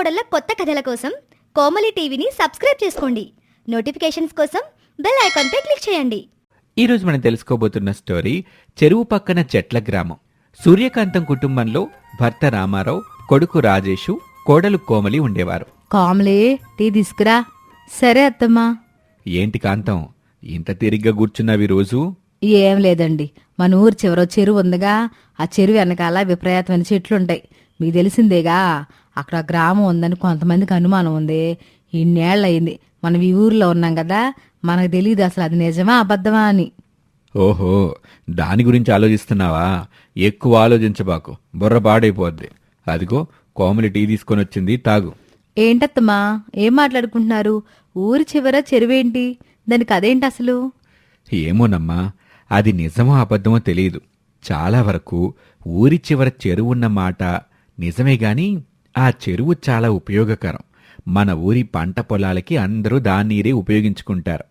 కోడళ్ళ కొత్త కథల కోసం కోమలి టీవీని సబ్స్క్రైబ్ చేసుకోండి. నోటిఫికేషన్స్ కోసం బెల్ ఐకాన్పై క్లిక్ చేయండి. ఈరోజు మనం తెలుసుకోబోతున్న స్టోరీ చెరువు పక్కన చెట్ల గ్రామం. సూర్యకాంతం కుటుంబంలో భర్త రామారావు కొడుకు రాజేషు కోడలు కోమలి ఉండేవారు. కామ్లే టీ తీసుకురా. సరే అత్తమ్మా. ఏంటి కాంతం? ఇంత తిరిగ్గా కూర్చున్నావి రోజు ఏం లేదండి. మన ఊరు చివర చెరువు ఉందిగా. ఆ చెరువు వెనకాల విపరీతమైన చెట్లుంటాయి. మీకు తెలిసిందేగా? అక్కడ గ్రామం ఉందని కొంతమందికి అనుమానం ఉంది. ఇన్నేళ్ళు అయింది మనం ఈ ఊర్లో ఉన్నాం కదా మనకు తెలియదు అసలు అది నిజమా అబద్ధమా అని. ఓహో దాని గురించి ఆలోచిస్తున్నావా? ఎక్కువ ఆలోచించబాకు. బుర్ర పాడైపోద్ది. అదిగో కోమలి టీ తీసుకొని వచ్చింది తాగు. ఏంటత్తమ్మా ఏం మాట్లాడుకుంటున్నారు? ఊరి చివర చెరువేంటి? దానికి అదేంటి అసలు? ఏమోనమ్మా అది నిజమో అబద్ధమో తెలియదు చాలా వరకు ఊరి చివర చెరువున్న మాట నిజమే గాని ఆ చెరువు చాలా ఉపయోగకరం. మన ఊరి పంట పొలాలకి అందరూ దాన్నీరే ఉపయోగించుకుంటారు.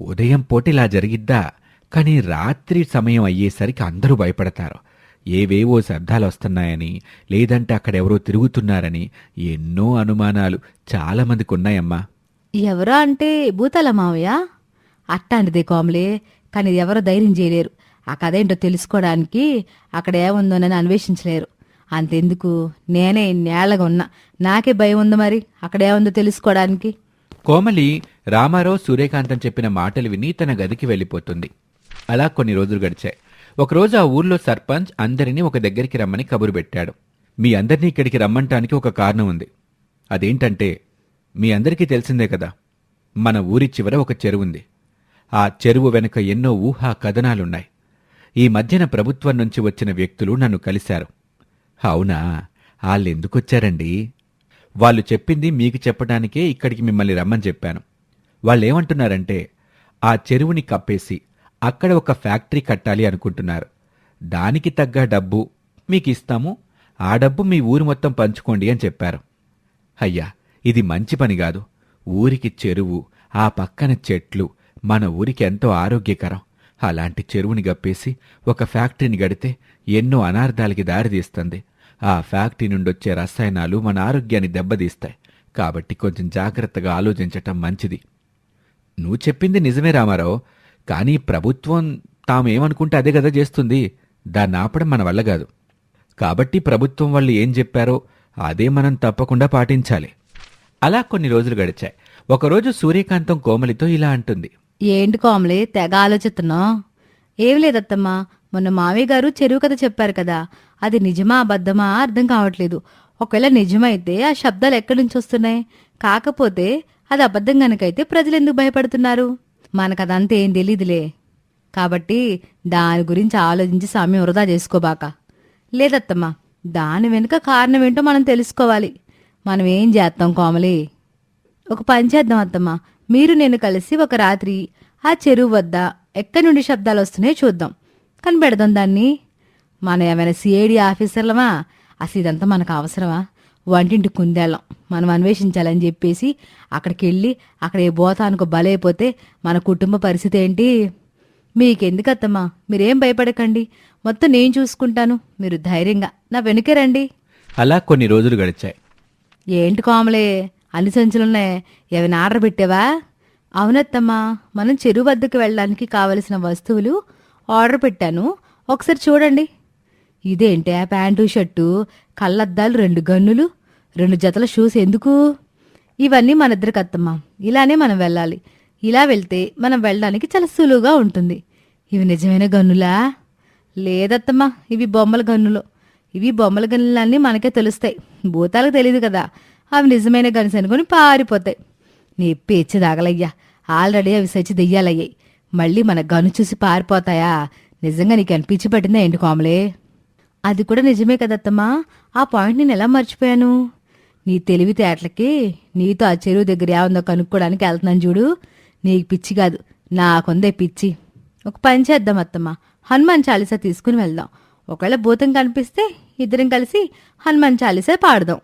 ఉదయం పూట ఇలా జరిగిద్దా? కానీ రాత్రి సమయం అయ్యేసరికి అందరూ భయపడతారు. ఏవేవో శబ్దాలు వస్తున్నాయని లేదంటే అక్కడెవరో తిరుగుతున్నారని ఎన్నో అనుమానాలు చాలామందికి ఉన్నాయమ్మా. ఎవరో అంటే భూతాల మావయ్య? అట్టాంటిదే కోమలే కానీ ఎవరో ధైర్యం చేయలేరు. ఆ కథ ఏంటో తెలుసుకోవడానికి అక్కడ ఏముందోనని అన్వేషించలేరు. అంతెందుకు? నేనే నేలగా ఉన్నా. నాకే భయం ఉంది మరి. అక్కడ ఏముందో తెలుసుకోవడానికి. కోమలి రామారావు సూర్యకాంతం చెప్పిన మాటలు విని తన గదికి వెళ్ళిపోతుంది. అలా కొన్ని రోజులు గడిచాయి. ఒకరోజు ఆ ఊర్లో సర్పంచ్ అందరినీ ఒక దగ్గరికి రమ్మని కబురు పెట్టాడు. మీ అందరినీ ఇక్కడికి రమ్మంటానికి ఒక కారణం ఉంది. అదేంటంటే మీ అందరికీ తెలిసిందే కదా మన ఊరి చివర ఒక చెరువుంది ఆ చెరువు వెనుక ఎన్నో ఊహా కథనాలున్నాయి ఈ మధ్యన ప్రభుత్వం నుంచి వచ్చిన వ్యక్తులు నన్ను కలిశారు. అవునా? వాళ్ళెందుకొచ్చారండి వాళ్ళు చెప్పింది మీకు చెప్పడానికే ఇక్కడికి మిమ్మల్ని రమ్మని చెప్పాను. వాళ్ళేమంటున్నారంటే ఆ చెరువుని కప్పేసి అక్కడ ఒక ఫ్యాక్టరీ కట్టాలి అనుకుంటున్నారు. దానికి తగ్గ డబ్బు మీకు ఇస్తాము ఆ డబ్బు మీ ఊరు మొత్తం పంచుకోండి అని చెప్పారు. అయ్యా ఇది మంచి పని కాదు. ఊరికి చెరువు ఆ పక్కన చెట్లు మన ఊరికి ఎంతో ఆరోగ్యకరం. అలాంటి చెరువుని గప్పేసి ఒక ఫ్యాక్టరీని గడితే ఎన్నో అనార్థాలకి దారితీస్తుంది. ఆ ఫ్యాక్టరీ నుండి వచ్చే రసాయనాలు మన ఆరోగ్యాన్ని దెబ్బతీస్తాయి. కాబట్టి కొంచెం జాగ్రత్తగా ఆలోచించటం మంచిది. నువ్వు చెప్పింది నిజమే రామారావు. కానీ ప్రభుత్వం తామేమనుకుంటే అదే కదా చేస్తుంది. దాన్ని ఆపడం మన వల్ల కాదు. కాబట్టి ప్రభుత్వం వాళ్ళు ఏం చెప్పారో అదే మనం తప్పకుండా పాటించాలి. అలా కొన్ని రోజులు గడిచాయి. ఒకరోజు సూర్యకాంతం కోమలితో ఇలా అంటుంది. ఏంటి కోమలి తెగ ఆలోచిస్తున్నావు? ఏం లేదత్తమ్మా మొన్న మావయ్య గారు చెరువు కథ చెప్పారు కదా అది నిజమా అబద్ధమా అర్థం కావట్లేదు. ఒకవేళ నిజమైతే ఆ శబ్దాలు ఎక్కడి నుంచి వస్తున్నాయి? కాకపోతే అది అబద్ధం గనకైతే ప్రజలు ఎందుకు భయపడుతున్నారు? మనకదంతా ఏం తెలీదులే. కాబట్టి దాని గురించి ఆలోచించి సమయం వృధా చేసుకోబాక. లేదత్తమ్మా దాని వెనుక కారణం ఏంటో మనం తెలుసుకోవాలి. మనం ఏం చేస్తాం కోమలి? ఒక పని చేద్దాం అత్తమ్మ మీరు నేను కలిసి ఒక రాత్రి ఆ చెరువు వద్ద ఎక్కడి నుండి శబ్దాలు వస్తున్నాయో చూద్దాం. కనిపెడదాం దాన్ని. మనం ఏమైనా సిఐడి ఆఫీసర్లమా? అసలు ఇదంతా మనకు అవసరమా? వంటింటి కుందేళ్ళం. మనం అన్వేషించాలని చెప్పేసి అక్కడికి వెళ్ళి అక్కడ ఏ బోతానికి బలైపోతే మన కుటుంబ పరిస్థితి ఏంటి? మీకెందుకు అత్తమ్మా మీరేం భయపడకండి. మొత్తం నేను చూసుకుంటాను. మీరు ధైర్యంగా నా వెనుకే రండి. అలా కొన్ని రోజులు గడిచాయి. ఏంటి కోమలే? అన్ని సంచులున్నాయి. ఏమైనా ఆర్డర్ పెట్టావా? అవునత్తమ్మా మనం చెరువు వద్దకు వెళ్ళడానికి కావలసిన వస్తువులు ఆర్డర్ పెట్టాను. ఒకసారి చూడండి. ఇదేంటి ఆ ప్యాంటు షర్టు కళ్ళద్దాలు రెండు గన్నులు రెండు జతల షూస్ ఎందుకు? ఇవన్నీ మన ఇద్దరికి అత్తమ్మా. ఇలానే మనం వెళ్ళాలి. ఇలా వెళ్తే మనం వెళ్ళడానికి చాలా సులువుగా ఉంటుంది. ఇవి నిజమైన గన్నులా? లేదత్తమ్మా ఇవి బొమ్మల గన్నులు. ఇవి బొమ్మల గన్నులన్నీ మనకే తెలుస్తాయి. భూతాలకు తెలియదు కదా. అవి నిజమైన గన్స్ అనుకుని పారిపోతాయి. నీ పేచి దాగలయ్యా. ఆల్రెడీ అవి సచ్చి దెయ్యాలయ్యాయి. మళ్ళీ మన గను చూసి పారిపోతాయా? నిజంగా నీకు అనిపించి పట్టిందా ఏంటి కోమలే? అది కూడా నిజమే కదత్తమ్మా ఆ పాయింట్ నేను ఎలా మర్చిపోయాను? నీ తెలివితేటలకి నీతో ఆ చెరువు దగ్గర ఏముందో కనుక్కోవడానికి వెళ్తున్నాను చూడు. నీకు పిచ్చి కాదు. నాకుందే పిచ్చి. ఒక పని చేద్దాం అత్తమ్మ. హనుమాన్ చాలీసా తీసుకుని వెళ్దాం. ఒకవేళ భూతం కనిపిస్తే ఇద్దరం కలిసి హనుమాన్ చాలీసా పాడదాం.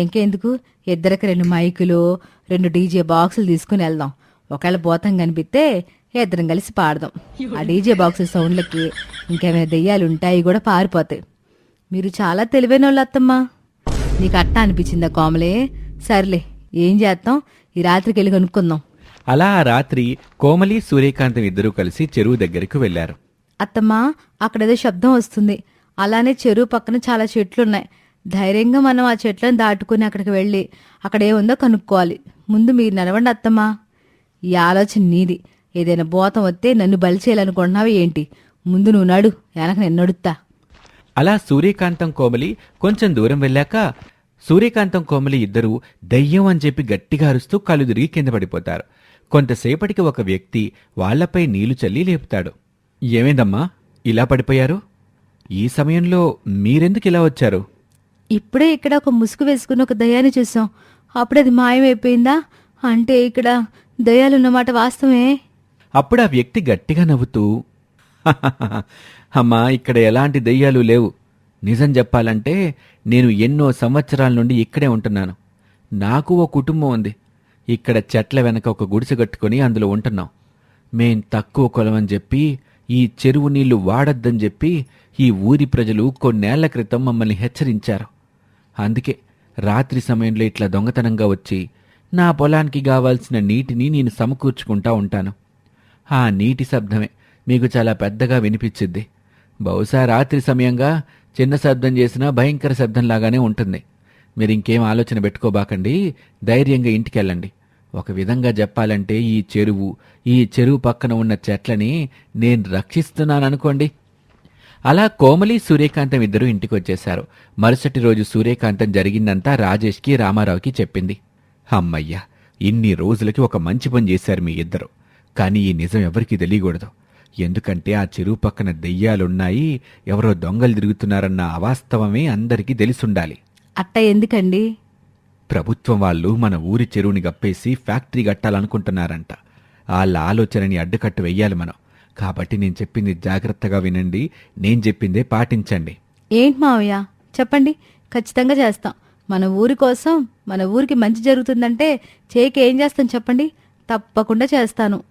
ఇంకెందుకు? ఇద్దరికి రెండు మైకులు రెండు డీజే బాక్సులు తీసుకుని వెళ్దాం. ఒకవేళ భూతం కనిపిస్తే ఇద్దరం కలిసి పాడదాం. ఆ డీజే బాక్స్ సౌండ్లకి ఇంకేమైనా దెయ్యాలు ఉంటాయి కూడా పారిపోతాయి. మీరు చాలా తెలివైన వాళ్ళు అత్తమ్మా. నీకు అట్టా అనిపించిందా కోమలే? సర్లే ఏం చేస్తాం? ఈ రాత్రికి వెళ్ళి కనుక్కుందాం. అలా ఆ రాత్రి కోమలి సూర్యకాంతం ఇద్దరూ కలిసి చెరువు దగ్గరకు వెళ్ళారు అత్తమ్మా అక్కడేదో శబ్దం వస్తుంది. అలానే చెరువు పక్కన చాలా చెట్లున్నాయి. ధైర్యంగా మనం ఆ చెట్లను దాటుకుని అక్కడికి వెళ్ళి అక్కడ ఏముందో కనుక్కోవాలి. ముందు మీరు నడవండి అత్తమ్మా. ఈ ఆలోచన నీది. ఏదైనా బోతం వస్తే నన్ను బలి చేయాలనుకుంటున్నావా ఏంటి? ముందు నువ్వు నడు. వెనక నేను అలా సూర్యకాంతం కోమలి కొంచెం దూరం వెళ్ళాక సూర్యకాంతం కోమలి ఇద్దరూ దయ్యం అని చెప్పి గట్టిగా అరుస్తూ కళ్ళు తిరిగి కింద పడిపోతారు. కొంతసేపటికి ఒక వ్యక్తి వాళ్ళపై నీళ్ళు చల్లి లేపుతాడు. ఏమైందమ్మా? ఇలా పడిపోయారు? ఈ సమయంలో మీరెందుకు ఇలా వచ్చారు? ఇప్పుడే ఇక్కడ ఒక ముసుగు వేసుకుని ఒక దయ్యాన్ని చూసాం. అప్పుడే అది మాయమైపోయిందా? అంటే ఇక్కడ దయ్యాలున్నమాట వాస్తవమే. అప్పుడు ఆ వ్యక్తి గట్టిగా నవ్వుతూ అమ్మా ఇక్కడ ఎలాంటి దెయ్యాలు లేవు. నిజం చెప్పాలంటే నేను ఎన్నో సంవత్సరాల నుండి ఇక్కడే ఉంటున్నాను. నాకు ఓ కుటుంబం ఉంది. ఇక్కడ చెట్ల వెనక ఒక గుడిసె కట్టుకొని అందులో ఉంటున్నాం. మేం తక్కువ కొలమని చెప్పి ఈ చెరువు నీళ్ళు వాడొద్దని చెప్పి ఈ ఊరి ప్రజలు కొన్నేళ్ళ క్రితం మమ్మల్ని హెచ్చరించారు. అందుకే రాత్రి సమయంలో ఇట్లా దొంగతనంగా వచ్చి నా పొలానికి కావాల్సిన నీటిని నేను సమకూర్చుకుంటా ఉంటాను. ఆ నీటి శబ్దమే మీకు చాలా పెద్దగా వినిపించింది బహుశా రాత్రి సమయంగా చిన్న శబ్దం చేసినా భయంకర శబ్దంలాగానే ఉంటుంది. మీరు ఇంకేం ఆలోచన పెట్టుకోబాకండి. ధైర్యంగా ఇంటికెళ్ళండి. ఒక విధంగా చెప్పాలంటే ఈ చెరువు ఈ చెరువు పక్కన ఉన్న చెట్లని నేను రక్షిస్తున్నాననుకోండి. అలా కోమలి సూర్యకాంతం ఇద్దరూ ఇంటికి వచ్చేశారు మరుసటి రోజు సూర్యకాంతం జరిగిందంతా రాజేష్కి రామారావుకి చెప్పింది. అమ్మయ్యా ఇన్ని రోజులకి ఒక మంచి పని చేశారు మీ ఇద్దరు. కానీ ఈ నిజం ఎవరికీ తెలియకూడదు. ఎందుకంటే ఆ చెరువు పక్కన దెయ్యాలున్నాయి ఎవరో దొంగలు తిరుగుతున్నారన్న అవాస్తవమే అందరికీ తెలిసుండాలి. అట్ట ఎందుకండి? ప్రభుత్వం వాళ్ళు మన ఊరి చెరువుని గప్పేసి ఫ్యాక్టరీ కట్టాలనుకుంటున్నారంట. వాళ్ళ ఆలోచనని అడ్డుకట్టు వెయ్యాలి మనం. కాబట్టి నేను చెప్పింది జాగ్రత్తగా వినండి. నేను చెప్పిందే పాటించండి. ఏంటి మావయ్య? చెప్పండి. ఖచ్చితంగా చేస్తాం. మన ఊరి కోసం మన ఊరికి మంచి జరుగుతుందంటే చేకి ఏం చేస్తాం చెప్పండి? తప్పకుండా చేస్తాను.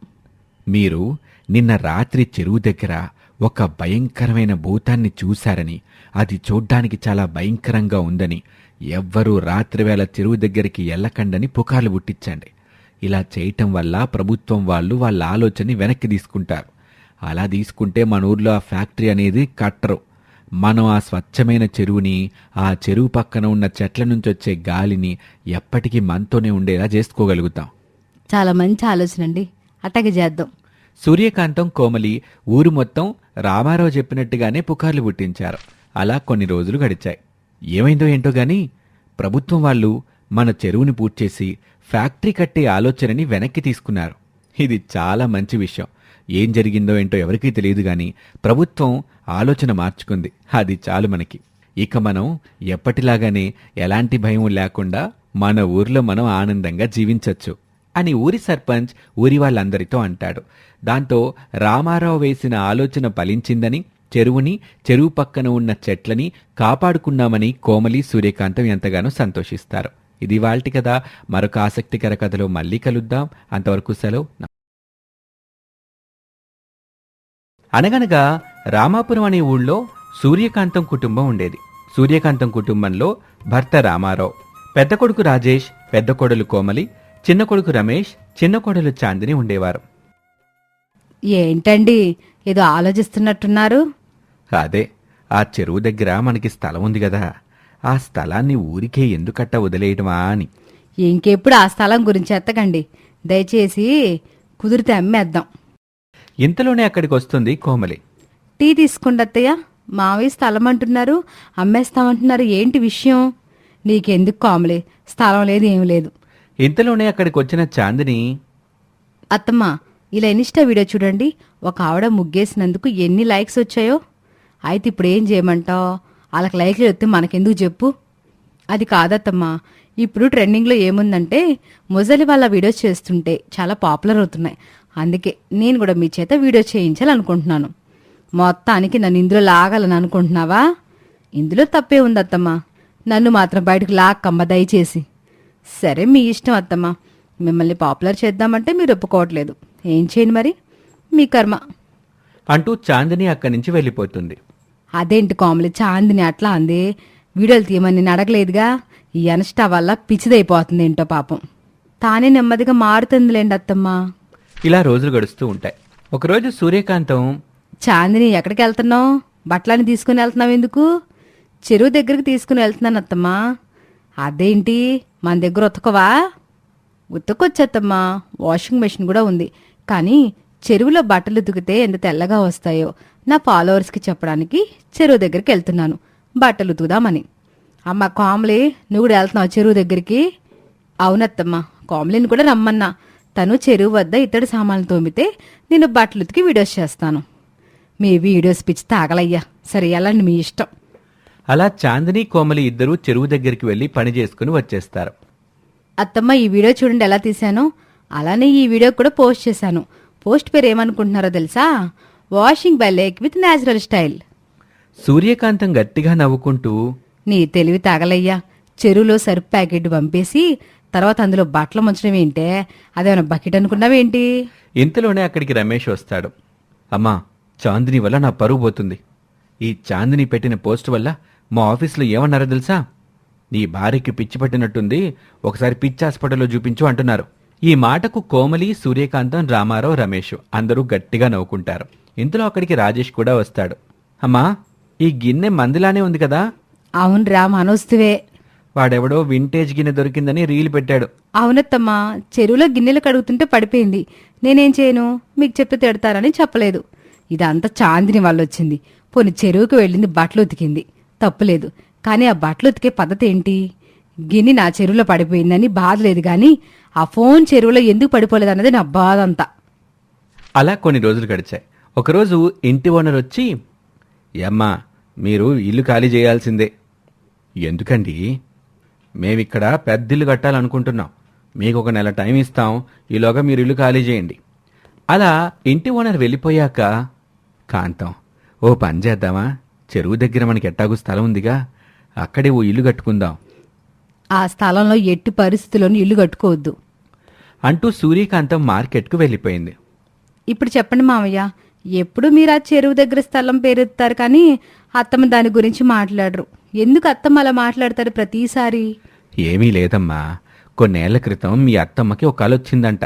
మీరు నిన్న రాత్రి చెరువు దగ్గర ఒక భయంకరమైన భూతాన్ని చూశారని అది చూడ్డానికి చాలా భయంకరంగా ఉందని ఎవ్వరూ రాత్రివేళ చెరువు దగ్గరికి ఎల్లకండని పుకార్లు పుట్టించండి. ఇలా చేయటం వల్ల ప్రభుత్వం వాళ్ళు వాళ్ళ ఆలోచనని వెనక్కి తీసుకుంటారు. అలా తీసుకుంటే మన ఊర్లో ఆ ఫ్యాక్టరీ అనేది కట్టరు. మనం ఆ స్వచ్ఛమైన చెరువుని ఆ చెరువు పక్కన ఉన్న చెట్ల నుంచి వచ్చే గాలిని ఎప్పటికీ మనతోనే ఉండేలా చేసుకోగలుగుతాం. చాలా మంచి ఆలోచన అండి. అట్టగే చేద్దాం. సూర్యకాంతం కోమలి ఊరు మొత్తం రామారావు చెప్పినట్టుగానే పుకార్లు పుట్టించారు. అలా కొన్ని రోజులు గడిచాయి. ఏమైందో ఏంటో గాని ప్రభుత్వం వాళ్ళు మన చెరువుని పూడ్చేసి ఫ్యాక్టరీ కట్టే ఆలోచనని వెనక్కి తీసుకున్నారు. ఇది చాలా మంచి విషయం. ఏం జరిగిందో ఏంటో ఎవరికీ తెలియదు గాని ప్రభుత్వం ఆలోచన మార్చుకుంది. అది చాలు మనకి. ఇక మనం ఎప్పటిలాగానే ఎలాంటి భయం లేకుండా మన ఊర్లో మనం ఆనందంగా జీవించవచ్చు అని ఊరి సర్పంచ్ ఊరి వాళ్ళందరితో అంటాడు. దాంతో రామారావు వేసిన ఆలోచన ఫలించిందని చెరువుని చెరువు పక్కన ఉన్న చెట్లని కాపాడుకున్నామని కోమలి సూర్యకాంతం ఎంతగానో సంతోషిస్తారు. ఇది వాళ్ళటి కదా మరొక ఆసక్తికర కథలో మళ్ళీ కలుద్దాం. అంతవరకు సెలవు. అనగనగా రామాపురం అనే ఊళ్ళో సూర్యకాంతం కుటుంబం ఉండేది. సూర్యకాంతం కుటుంబంలో భర్త రామారావు పెద్ద కొడుకు రాజేష్ పెద్ద కొడలు కోమలి చిన్న కొడుకు రమేష్ చిన్న కొడలు చాందిని ఉండేవారు. ఏంటండి? ఏదో ఆలోచిస్తున్నట్టున్నారు? అదే ఆ చెరువు దగ్గర మనకి స్థలం ఉంది కదా ఆ స్థలాన్ని ఊరికే ఎందుకట్ట వదిలేయటమా అని. ఇంకెప్పుడు ఆ స్థలం గురించి ఎత్తకండి. దయచేసి కుదిరితే అమ్మేద్దాం. ఇంతలోనే అక్కడికి వస్తుంది కోమలి. టీ తీసుకోండి అత్తయ్య. మావయ్య స్థలం అంటున్నారు అమ్మేస్తామంటున్నారు. ఏంటి విషయం? నీకెందుకు కామలే? స్థలం లేదు ఏం లేదు. ఇంతలోనే అక్కడికి వచ్చిన చాందిని అత్తమ్మ ఇలా ఇన్స్టా వీడియో చూడండి. ఒక ఆవిడ ముగ్గేసినందుకు ఎన్ని లైక్స్ వచ్చాయో. అయితే ఇప్పుడు ఏం చేయమంటావు? వాళ్ళకి లైక్లు వస్తే మనకెందుకు చెప్పు. అది కాదత్తమ్మా. ఇప్పుడు ట్రెండింగ్లో ఏముందంటే ముసలి వాళ్ళ వీడియోస్ చేస్తుంటే చాలా పాపులర్ అవుతున్నాయి. అందుకే నేను కూడా మీ చేత వీడియో చేయించాలనుకుంటున్నాను. మొత్తానికి నన్ను ఇందులో లాగాలని అనుకుంటున్నావా? ఇందులో తప్పే ఉంది అత్తమ్మా నన్ను మాత్రం బయటకు లాక్కమ్మ దయచేసి. సరే మీ ఇష్టం అత్తమ్మ. మిమ్మల్ని పాపులర్ చేద్దామంటే మీరు ఒప్పుకోవట్లేదు. ఏం చేయను మరి? మీ కర్మ. అంటూ చాందిని అక్కడి నుంచి వెళ్ళిపోతుంది. అదేంటి కామెడీ చాందిని అట్లా అంది? వీడియోలు తీయమని నేను అడగలేదుగా? ఈ అనష్ట వల్ల పిచ్చిదైపోతుంది ఏంటో పాపం. తానే నెమ్మదిగా మారుతుందిలేండి అత్తమ్మ. ఇలా రోజులు గడుస్తూ ఉంటాయి. ఒకరోజు సూర్యకాంతం చాందిని ఎక్కడికి వెళ్తున్నావు బట్టలని తీసుకుని వెళ్తున్నావు ఎందుకు? చెరువు దగ్గరికి తీసుకుని వెళ్తున్నాను అత్తమ్మా. అదేంటి? మన దగ్గర ఉతకవా? ఉతకొచ్చత్తమ్మా. వాషింగ్ మెషిన్ కూడా ఉంది. కానీ చెరువులో బట్టలు ఉతికితే ఎంత తెల్లగా వస్తాయో నా ఫాలోవర్స్కి చెప్పడానికి చెరువు దగ్గరికి వెళ్తున్నాను. బట్టలు ఉతుకుదామని. అమ్మ కామ్లీ నువ్వు కూడా వెళ్తున్నావు చెరువు దగ్గరికి? అవునత్తమ్మా కామ్లీని కూడా రమ్మన్నా. తను చెరువు వద్ద ఇతడి సామాన్లు తోమితే నేను బట్టలు ఉతికి వీడియోస్ చేస్తాను. మీ వీడియోస్ పిచ్చి తాగలయ్యా. సరే వెళ్ళండి మీ ఇష్టం. అలా చాందిని కోమలి ఇద్దరూ చెరువు దగ్గరికి వెళ్ళి పని చేసుకుని వచ్చేస్తారు. అత్తమ్మ ఈ వీడియో చూడండి ఎలా తీశాను? అలానే ఈ వీడియో కూడా పోస్ట్ చేశాను. పోస్ట్ పేరు ఏమనుకుంటున్నారో తెలుసా? Washing by lake with natural style Suryakantham గట్టిగా నవ్వుకుంటూ నీ తెలివి తాగలయ్యా. చెరువులో సరుపు ప్యాకెట్ పంపేసి తర్వాత అందులో బట్టలు ముంచడం ఏంటే? అదేమైనా బకెట్ అనుకున్నావేంటి? ఇంతలోనే అక్కడికి రమేష్ వస్తాడు. అమ్మా చాందిని వల్ల నా పరువు పోతుంది. ఈ చాందిని పెట్టిన పోస్ట్ వల్ల మా ఆఫీస్లో ఏమన్నారో తెలుసా? నీ భార్యకి పిచ్చి పట్టినట్టుంది ఒకసారి పిచ్చి హాస్పిటల్లో చూపించు అంటున్నారు. ఈ మాటకు కోమలి సూర్యకాంతం రామారావు రమేష్ అందరూ గట్టిగా నవ్వుకుంటారు. ఇంతలో అక్కడికి రాజేష్ కూడా వస్తాడు. అమ్మా ఈ గిన్నె మందిలానే ఉంది కదా? అవునరా మనోస్తువే. వాడెవడో వింటేజ్ గిన్నె దొరికిందని రీల్ పెట్టాడు. అవునత్తమ్మా చెరువులో గిన్నెలు కడుగుతుంటే పడిపోయింది. నేనేం చేయను? మీకు చెప్తే తిడతారని చెప్పలేదు. ఇదంతా చాందిని వల్ల వచ్చింది పోనీ చెరువుకు వెళ్ళింది బట్టలు ఉతికింది. తప్పులేదు. కానీ ఆ బట్టలు ఉతికే పద్ధతి ఏంటి? గిన్నె నా చెరువులో పడిపోయిందని బాధ లేదు కానీ ఆ ఫోన్ చెరువులో ఎందుకు పడిపోలేదు అన్నది నా బాధ అంతా అలా కొన్ని రోజులు గడిచాయి. ఒకరోజు ఇంటి ఓనర్ వచ్చి ఏమ్మా మీరు ఇల్లు ఖాళీ చేయాల్సిందే. ఎందుకండి? మేమిక్కడ పెద్ద ఇల్లు కట్టాలనుకుంటున్నాం. మీకు ఒక నెల టైం ఇస్తాం. ఈలోగా మీరు ఇల్లు ఖాళీ చేయండి. అలా ఇంటి ఓనర్ వెళ్ళిపోయాక కాంతం ఓ పని చేద్దామా? చెరువు దగ్గర మనకి ఎట్టాగు స్థలం ఉందిగా. అక్కడే ఓ ఇల్లు కట్టుకుందాం. ఆ స్థలంలో ఎట్టి పరిస్థితుల్లోనూ ఇల్లు కట్టుకోవద్దు. అంటూ సూర్యకాంతం మార్కెట్కు వెళ్ళిపోయింది. ఇప్పుడు చెప్పండి మావయ్య. ఎప్పుడు మీరు ఆ చెరువు దగ్గర స్థలం పేరెత్తారు కానీ అత్తమ్మ దాని గురించి మాట్లాడరు. ఎందుకు అత్తమ్మ అలా మాట్లాడతారు ప్రతిసారి? ఏమీ లేదమ్మా. కొన్నేళ్ళ క్రితం మీ అత్తమ్మకి ఒక కల వచ్చిందంట.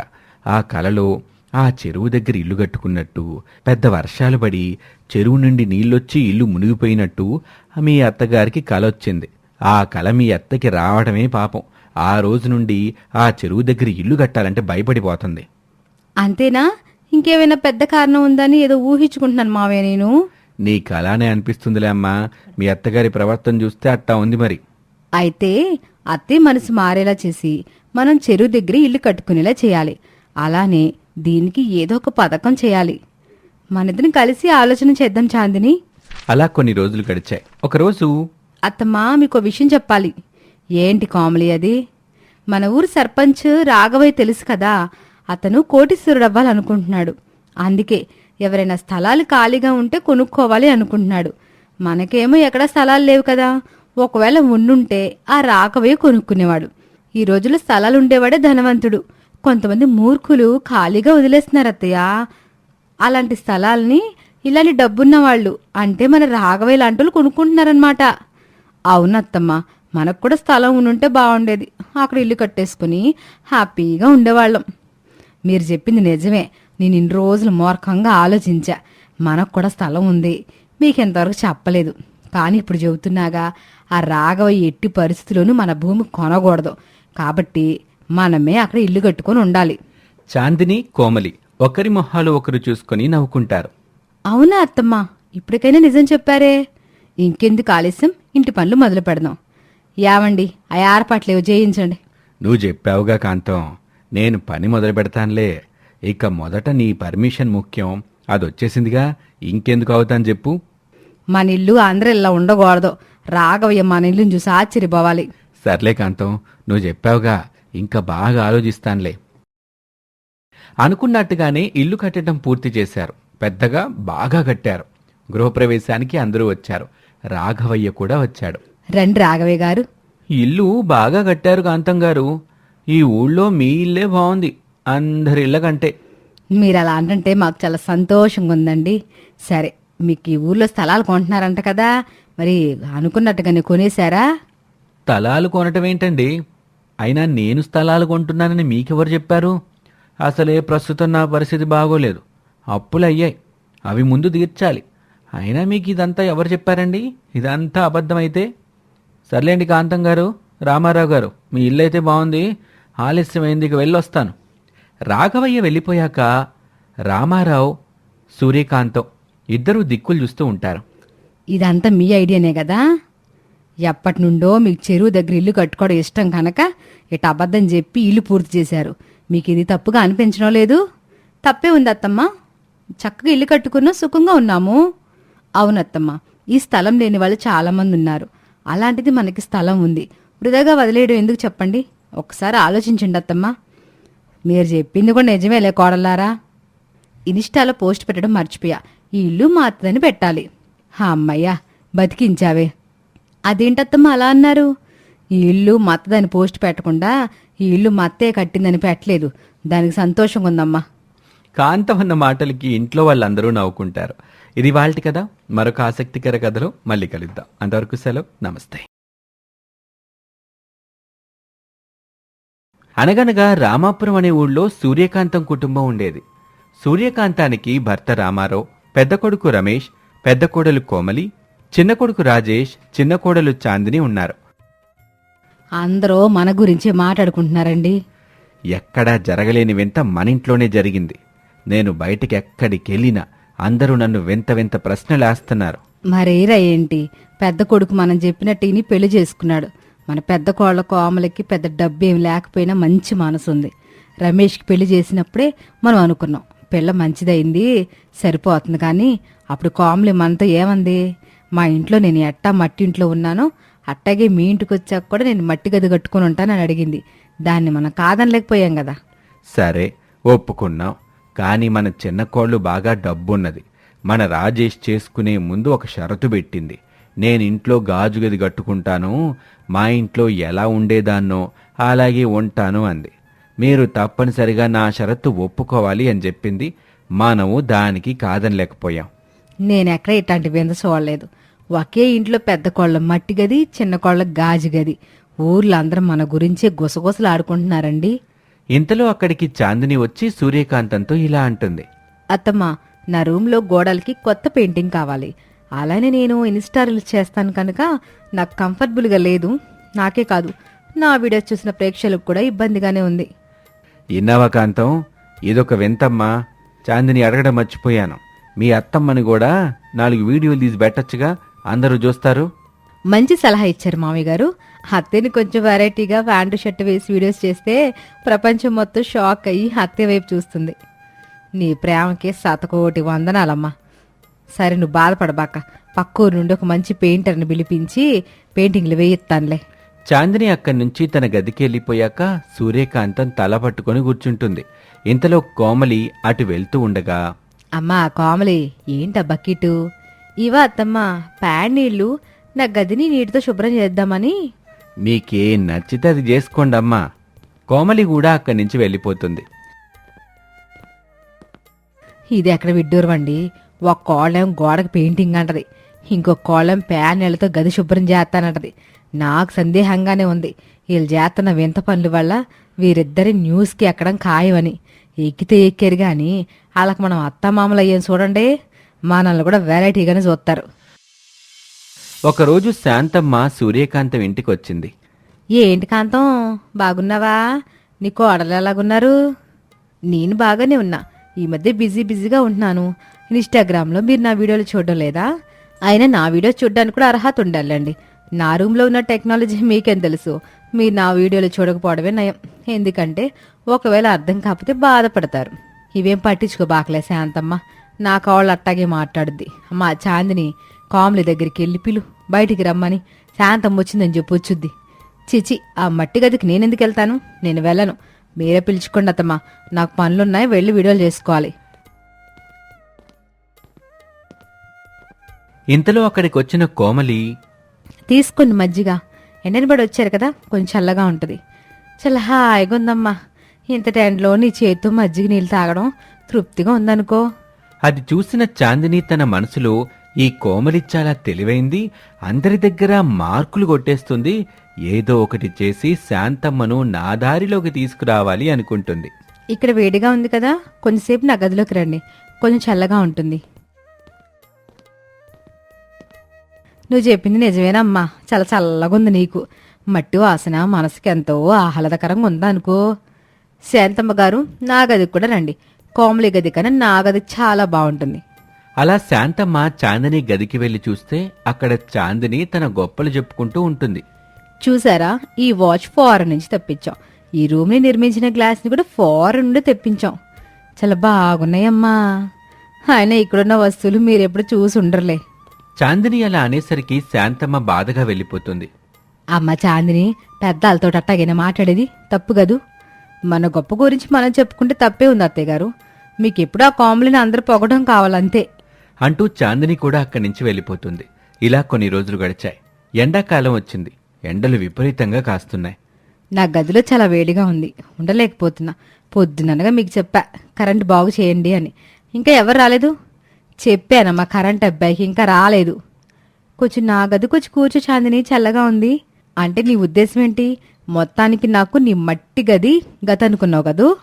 ఆ కలలో ఆ చెరువు దగ్గర ఇల్లు కట్టుకున్నట్టు పెద్ద వర్షాలు పడి చెరువు నుండి నీళ్ళొచ్చి ఇల్లు మునిగిపోయినట్టు మీ అత్తగారికి కల వచ్చింది. ఆ కల మీ అత్తకి రావడమే పాపం. ఆ రోజు నుండి ఆ చెరువు దగ్గర ఇల్లు కట్టాలంటే భయపడిపోతుంది. అంతేనా? ఇంకేమైనా పెద్ద కారణం ఉందని ఏదో ఊహించుకుంటున్నాను మావయ్య నేను. నీ కలానే అనిపిస్తుందిలే అమ్మా. మీ అత్తగారి ప్రవర్తన చూస్తే అట్టా ఉంది మరి. అయితే అత్తే మనసు మారేలా చేసి మనం చెరువు దగ్గర ఇల్లు కట్టుకునేలా చేయాలి. అలానే దీనికి ఏదో ఒక పథకం చేయాలి. మనిద్దరం కలిసి ఆలోచన చేద్దాం చాందిని. అలా కొన్ని రోజులు గడిచాయి. ఒకరోజు అత్తమ్మా మీకు విషయం చెప్పాలి. ఏంటి కామెడీ అది? మన ఊరు సర్పంచ్ రాఘవయ్య తెలుసు కదా అతను కోటీశ్వరుడు అవ్వాలనుకుంటున్నాడు. అందుకే ఎవరైనా స్థలాలు ఖాళీగా ఉంటే కొనుక్కోవాలి అనుకుంటున్నాడు. మనకేమో ఎక్కడ స్థలాలు లేవు కదా. ఒకవేళ ఉండుంటే ఆ రాకవే కొనుక్కునేవాడు. ఈ రోజుల్లో స్థలాలు ఉండేవాడే ధనవంతుడు. కొంతమంది మూర్ఖులు ఖాళీగా వదిలేస్తున్నారు అత్తయ్య. అలాంటి స్థలాల్ని ఇలాంటి డబ్బున్న వాళ్ళు అంటే మన రాఘవయ్య లాంటి వాళ్ళు కొనుక్కుంటున్నారనమాట అవునత్తమ్మ మనకు కూడా స్థలం ఉండుంటే బాగుండేది. అక్కడ ఇల్లు కట్టేసుకుని హ్యాపీగా ఉండేవాళ్ళం. మీరు చెప్పింది నిజమే. నేను ఇన్ని రోజులు మూర్ఖంగా ఆలోచించా. మనకు కూడా స్థలం ఉంది. మీకు ఎంతవరకు చెప్పలేదు. కానీ ఇప్పుడు చెబుతున్నాగా ఆ రాఘవయ్య ఎట్టి పరిస్థితుల్లోనూ మన భూమి కొనకూడదు. కాబట్టి మనమే అక్కడ ఇల్లు కట్టుకొని ఉండాలి. చాందిని కోమలి ఒకరి మొహాలు ఒకరు చూసుకొని నవ్వుకుంటారు. అవునా అత్తమ్మ? ఇప్పటికైనా నిజం చెప్పారే? ఇంకెందుకు ఆలస్యం? ఇంటి పనులు మొదలు పెడదాం. యావండి ఆ ఏర్పాట్లేవో చేయించండి. నువ్వు చెప్పావుగా కాంతం నేను పని మొదలు పెడతానులే. ఇక మొదట నీ పర్మిషన్ ముఖ్యం. అది వచ్చేసిందిగా ఇంకెందుకు అవుతాను చెప్పు. మన ఇల్లు అందరూ ఇలా ఉండకూడదు. రాఘవయ్య మన ఇల్లుని చూసి ఆశ్చర్యపోవాలి. సర్లే కాంతం నువ్వు చెప్పావుగా. ఇంకా బాగా ఆలోచిస్తానులే. అనుకున్నట్టుగానే ఇల్లు కట్టడం పూర్తి చేశారు. పెద్దగా బాగా కట్టారు. గృహప్రవేశానికి అందరూ వచ్చారు. రాఘవయ్య కూడా వచ్చాడు. రండి రాఘవయ్య గారు. ఇల్లు బాగా కట్టారు కాంతం గారు. ఈ ఊళ్ళో మీ ఇల్లే బాగుంది. అందరి ఇళ్ళ కంటే. మీరు అలా అంటుంటే మాకు చాలా సంతోషంగా ఉందండి సరే మీకు ఈ ఊర్లో స్థలాలు కొంటున్నారంట కదా మరి అనుకున్నట్టుగానే కొనేశారా? స్థలాలు కొనటం ఏంటండి? అయినా నేను స్థలాలు కొంటున్నానని మీకెవరు చెప్పారు? అసలే ప్రస్తుతం నా పరిస్థితి బాగోలేదు. అప్పులు అయ్యాయి. అవి ముందు తీర్చాలి. అయినా మీకు ఇదంతా ఎవరు చెప్పారండి? ఇదంతా అబద్ధమైతే? సర్లేండి కాంతం గారు రామారావు గారు మీ ఇల్లు అయితే బాగుంది. ఆలస్యమైంది ఇక వెళ్ళొస్తాను. రాఘవయ్య వెళ్ళిపోయాక రామారావు సూర్యకాంతం ఇద్దరూ దిక్కులు చూస్తూ ఉంటారు. ఇదంతా మీ ఐడియానే కదా? ఎప్పటి నుండో మీకు చెరువు దగ్గర ఇల్లు కట్టుకోవడం ఇష్టం కనుక ఇటు అబద్ధం చెప్పి ఇల్లు పూర్తి చేశారు. మీకు ఇది తప్పుగా అనిపించడం లేదు? తప్పే ఉంది అత్తమ్మ. చక్కగా ఇల్లు కట్టుకున్నా సుఖంగా ఉన్నాము. అవునత్తమ్మ ఈ స్థలం లేని వాళ్ళు చాలామంది ఉన్నారు. అలాంటిది మనకి స్థలం ఉంది. వృధాగా వదిలేయడం ఎందుకు చెప్పండి? ఒకసారి ఆలోచించండి అత్తమ్మ. మీరు చెప్పింది కూడా నిజమేలే కోడలారా ఇన్స్టాలో పోస్ట్ పెట్టడం మర్చిపోయా. ఈ ఇల్లు మాత్రని పెట్టాలి. హా అమ్మయ్యా బతికించావే. అదేంటత్తమ్మ అలా అన్నారు? ఈ ఇల్లు మత్తదని పోస్ట్ పెట్టకుండా ఈ ఇల్లు మత్తే కట్టిందని పెట్టలేదు. దానికి సంతోషంగా ఉందమ్మా. కాంతం అన్న మాటలకి ఇంట్లో వాళ్ళందరూ నవ్వుకుంటారు. ఇది వాళ్ళటి కదా. మరొక ఆసక్తికర కథలో మళ్ళీ కలుద్దాం. అంతవరకు సెలవు. నమస్తే. అనగనగా రామాపురం అనే ఊళ్ళో సూర్యకాంతం కుటుంబం ఉండేది. సూర్యకాంతానికి భర్త రామారావు పెద్ద కొడుకు రమేష్ పెద్ద కోడలు కోమలి చిన్న కొడుకు రాజేష్ చిన్న కోడలు చాందిని ఉన్నారు. అందరూ మన గురించే మాట్లాడుకుంటున్నారండి. ఎక్కడా జరగలేని వింత మన ఇంట్లోనే జరిగింది. నేను బయటికి ఎక్కడికి వెళ్ళినా అందరూ నన్ను వింత వింత ప్రశ్నలేస్తున్నారు. మరేరా ఏంటి? పెద్ద కొడుకు మనం చెప్పినట్టు ఇని పెళ్ళి చేసుకున్నాడు. మన పెద్ద కోళ్ళ కోమలకి పెద్ద డబ్బు ఏం లేకపోయినా మంచి మనసు ఉంది రమేష్కి పెళ్ళి చేసినప్పుడే మనం అనుకున్నాం పిల్ల మంచిదైంది సరిపోతుంది కానీ అప్పుడు కోమలి మనతో ఏమంది? మా ఇంట్లో నేను ఎట్టా మట్టి ఇంట్లో ఉన్నానో అట్టాగే మీ ఇంటికి వచ్చాక కూడా నేను మట్టి గది కట్టుకుని ఉంటానని అడిగింది. దాన్ని మనం కాదనలేకపోయాం కదా. సరే ఒప్పుకున్నాం. కానీ మన చిన్న కోళ్ళు బాగా డబ్బున్నది. మన రాజేష్ చేసుకునే ముందు ఒక షరతు పెట్టింది. నేను ఇంట్లో గాజు గది కట్టుకుంటాను మా ఇంట్లో ఎలా ఉండేదాన్నో అలాగే ఉంటాను అంది. మీరు తప్పనిసరిగా నా షరతు ఒప్పుకోవాలి అని చెప్పింది. మనము దానికి కాదనలేకపోయాం. నేను ఎక్కడ ఇట్లాంటి వింద చూడలేదు. ఒకే ఇంట్లో పెద్ద కోళ్ళ మట్టి గది చిన్న కోళ్ళ గాజు గది. ఊర్లో అందరూ మన గురించే గుసగుసలు ఆడుకుంటున్నారండి ఇంతలో అక్కడికి చాందిని వచ్చి సూర్యకాంతంతో ఇలా అంటుంది. అత్తమ్మ నా రూమ్లో గోడలకి కొత్త పెయింటింగ్ కావాలి. అలానే నేను ఇన్స్టా రీల్స్ చేస్తాను కనుక నాకు కంఫర్టబుల్గా లేదు. నాకే కాదు నా వీడియో చూసిన ప్రేక్షకులకు కూడా ఇబ్బందిగానే ఉంది. ఇన్నావా కాంతం? ఇదొక వింతమ్మా. చాందిని అడగడం మర్చిపోయాను. మీ అత్తమ్మని కూడా నాలుగు వీడియోలు తీసి పెట్టచ్చుగా. అందరూ చూస్తారు. మంచి సలహా ఇచ్చారు మామయ్య గారు. హత్తెని కొంచెం వెరైటీగా ప్యాంటు షర్ట్ వేసి వీడియోస్ చేస్తే ప్రపంచం మొత్తం షాక్ అయ్యి హత్య వైపు చూస్తుంది. నీ ప్రేమకి శతకోటి వందనాలమ్మా. సరే నువ్వు బాధపడబాక. పక్కూరు నుండి ఒక మంచి పెయింటర్ని పిలిపించి పెయింటింగ్లు వేయిస్తానులే. చాందిని అక్కడి నుంచి తన గదికి వెళ్ళిపోయాక సూర్యకాంతం తల పట్టుకొని కూర్చుంటుంది. ఇంతలో కోమలి అటు వెళ్తూ ఉండగా అమ్మా కోమలి ఏంటా బకెటు ఇవా అత్తమ్మ ప్యాడ్ నీళ్ళు నా గదిని నీటితో శుభ్రం చేద్దామని. మీకేం నచ్చితే అది చేసుకోండి అమ్మా. కోమలి కూడా అక్కడి నుంచి వెళ్ళిపోతుంది. ఇది ఎక్కడ విడ్డూరమండి? ఒక కోళ్ళం గోడకు పెయింటింగ్ అంటది. ఇంకో కోళ్ళం ప్యాన్ నీళ్ళతో గది శుభ్రం చేస్తానంటది. నాకు సందేహంగానే ఉంది. వీళ్ళు చేస్తున్న వింత పనుల వల్ల వీరిద్దరి న్యూస్కి ఎక్కడం ఖాయమని. ఎక్కితే ఎక్కారు గాని వాళ్ళకి మనం అత్తమామలు అయ్యాం చూడండి. మనల్ని కూడా వెరైటీగానే చూస్తారు. ఒకరోజు శాంతమ్మ సూర్యకాంతం ఇంటికి వచ్చింది ఏంటి కాంతం? బాగున్నావా? నీ కోడలు ఎలాగున్నారు? నేను బాగానే ఉన్నా. ఈ మధ్య బిజీ బిజీగా ఉంటున్నాను. ఇన్స్టాగ్రామ్లో మీరు నా వీడియోలు చూడడం లేదా? అయినా నా వీడియో చూడడానికి కూడా అర్హత ఉండాలండి. నా రూమ్లో ఉన్న టెక్నాలజీ మీకేం తెలుసు? మీరు నా వీడియోలు చూడకపోవడమే నయం. ఎందుకంటే ఒకవేళ అర్థం కాకపోతే బాధపడతారు. ఇవేం పట్టించుకోబాకలే శాంతమ్మ. నా కాళ్ళు అట్టాగే మాట్లాడుద్ది. మా చాందిని కామ్లీ దగ్గరికి వెళ్ళి పిలు బయటికి రమ్మని. శాంతం వచ్చిందని చెప్పి వచ్చుద్ది. చిచి ఆ మట్టి గదికి నేనెందుకు వెళ్తాను? నేను వెళ్ళను. మీరే పిలుచుకోండి అత్తమ్మా. నాకు పనులున్నాయి వెళ్ళి వీడియోలు చేసుకోవాలి. ఇంతలో అక్కడికి వచ్చిన కోమలి తీసుకోండి మజ్జిగ. ఎండని పడి వచ్చారు కదా కొంచెం చల్లగా ఉంటుంది. చాలా హాయిగా ఉందమ్మా. ఇంత టైంలో నీ చేతితో మజ్జిగ నీళ్ళు తాగడం తృప్తిగా ఉందనుకో. అది చూసిన చాందిని తన మనసులో ఈ కోమలి చాలా తెలివైంది అందరి దగ్గర మార్కులు కొట్టేస్తుంది ఏదో ఒకటి చేసి శాంతమ్మను నా దారిలోకి తీసుకురావాలి అనుకుంటుంది. ఇక్కడ వేడిగా ఉంది కదా కొంచెంసేపు నా గదిలోకి రండి కొంచెం చల్లగా ఉంటుంది. నువ్వు చెప్పింది నిజమేనమ్మా. చాలా చల్లగా ఉంది నీకు. మట్టి వాసన మనసుకి ఎంతో ఆహ్లాదకరంగా ఉందా అనుకో. శాంతమ్మ గారు నా గదికి కూడా రండి. కోమలి గది కన్నా నా గది చాలా బాగుంటుంది. అలా శాంతమ్మ చాందిని గదికి వెళ్ళి చూస్తే అక్కడ చాందిని తన గొప్పలు చెప్పుకుంటూ ఉంటుంది. చూసారా? ఈ వాచ్ ఫారెన్ నుంచి తెప్పించాం. ఈ రూమ్ని నిర్మించిన గ్లాస్ని కూడా ఫారెన్ నుండి తెప్పించాం. చాలా బాగున్నాయమ్మా. ఆయన ఇక్కడున్న వస్తువులు మీరు ఎప్పుడు చూసి ఉండరులే. చాందిని అలా అనేసరికి శాంతమ్మ బాధగా వెళ్ళిపోతుంది. అమ్మ చాందిని పెద్దాలతో అట్టాగైనా మాట్లాడేది తప్పు కదూ? మన గొప్ప గురించి మనం చెప్పుకుంటే తప్పే ఉంది అత్తయ్య గారు. మీకు ఎప్పుడు ఆ కాంబులని అందరూ పొగడం కావాలంతే. అంటూ చాందిని కూడా అక్కడి నుంచి వెళ్ళిపోతుంది. ఇలా కొన్ని రోజులు గడిచాయి. ఎండాకాలం వచ్చింది. ఎండలు విపరీతంగా కాస్తున్నాయి. నా గదిలో చాలా వేడిగా ఉంది. ఉండలేకపోతున్నా. పొద్దుననగా మీకు చెప్పా కరెంట్ బాగు చేయండి అని. ఇంకా ఎవరు రాలేదు? చెప్పానమ్మా కరెంట్ అబ్బాయికి ఇంకా రాలేదు. కొంచెం నా గది కొంచెం కూర్చో చాందిని చల్లగా ఉంది. అంటే నీ ఉద్దేశం ఏంటి? మొత్తానికి నాకు నీ మట్టి గది గత అనుకున్నావు కదూ?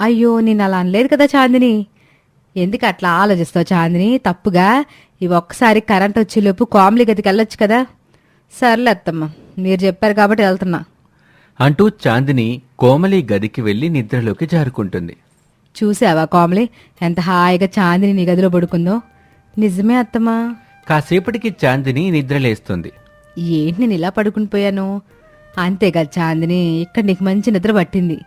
అయ్యో నేను అలా అనలేదు కదా చాందిని? ఎందుకు అట్లా ఆలోచిస్తావు చాందిని? తప్పుగా? ఇవి ఒక్కసారి కరెంట్ వచ్చేలోపు కామ్లీ గదికి వెళ్ళొచ్చు కదా? సర్లే అత్తమ్మ మీరు చెప్పారు కాబట్టి వెళ్తున్నా. అంటూ చాందిని కోమలి గదికి వెళ్ళి నిద్రలోకి జారుకుంటుంది. చూసావా కామ్లీ? ఎంత హాయిగా చాందిని నీ గదిలో పడుకుందో. నిజమే అత్తమ్మా. కాసేపటికి చాందిని నిద్రలేస్తుంది ఏంటి నేను ఇలా పడుకుని పోయాను? అంతేగా చాందిని ఇక్కడ నీకు మంచి నిద్ర పట్టింది.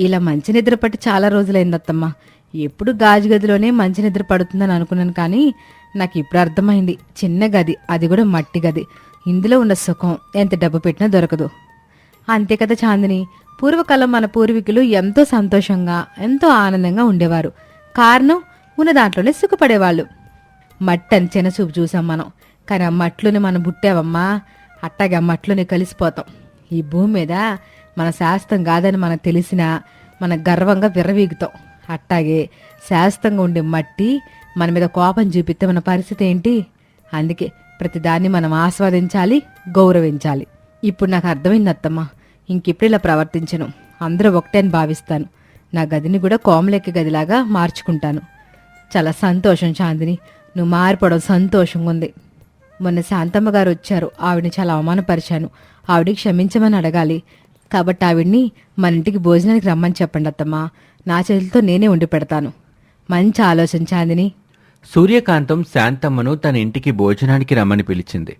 ఇలా మంచి నిద్ర పట్టి చాలా రోజులైంది అత్తమ్మ. ఎప్పుడు గాజు గదిలోనే మంచి నిద్ర పడుతుందని అనుకున్నాను కానీ నాకు ఇప్పుడు అర్థమైంది. చిన్న గది అది కూడా మట్టి గది. ఇందులో ఉన్న సుఖం ఎంత డబ్బు పెట్టినా దొరకదు. అంతే కదా చాందిని? పూర్వకాలం మన పూర్వీకులు ఎంతో సంతోషంగా ఎంతో ఆనందంగా ఉండేవారు. కారణం ఉన్న దాంట్లోనే సుఖపడేవాళ్ళు. మట్టి అని చూపు చూసాం మనం. కానీ ఆ మట్లుని మనం పుట్టావమ్మా అట్టాగే ఆ మట్లోనే కలిసిపోతాం. ఈ భూమి మీద మన శాస్త్రం కాదని మనకు తెలిసినా మన గర్వంగా విర్రవీగుతాం. అట్టాగే శాస్త్రంగా ఉండే మట్టి మన మీద కోపం చూపిస్తే మన పరిస్థితి ఏంటి? అందుకే ప్రతిదాన్ని మనం ఆస్వాదించాలి గౌరవించాలి. ఇప్పుడు నాకు అర్థమైంది అత్తమ్మ. ఇంకెప్పుడు ఇలా ప్రవర్తించను. అందరూ ఒకటే అని భావిస్తాను. నా గదిని కూడా కోమలెక్క గదిలాగా మార్చుకుంటాను. చాలా సంతోషం చాందిని. నువ్వు మారిపోవడం సంతోషంగా ఉంది మొన్న శాంతమ్మ గారు వచ్చారు. ఆవిడని చాలా అవమానపరిచాను. ఆవిడికి క్షమించమని అడగాలి. కాబట్టి ఆవిడ్ని మన ఇంటికి భోజనానికి రమ్మని చెప్పండి అత్తమ్మ. నా చేతులతో నేనే వండి పెడతాను. మంచి ఆలోచన చాందిని. సూర్యకాంతం శాంతమ్మను తన ఇంటికి భోజనానికి రమ్మని పిలిచింది.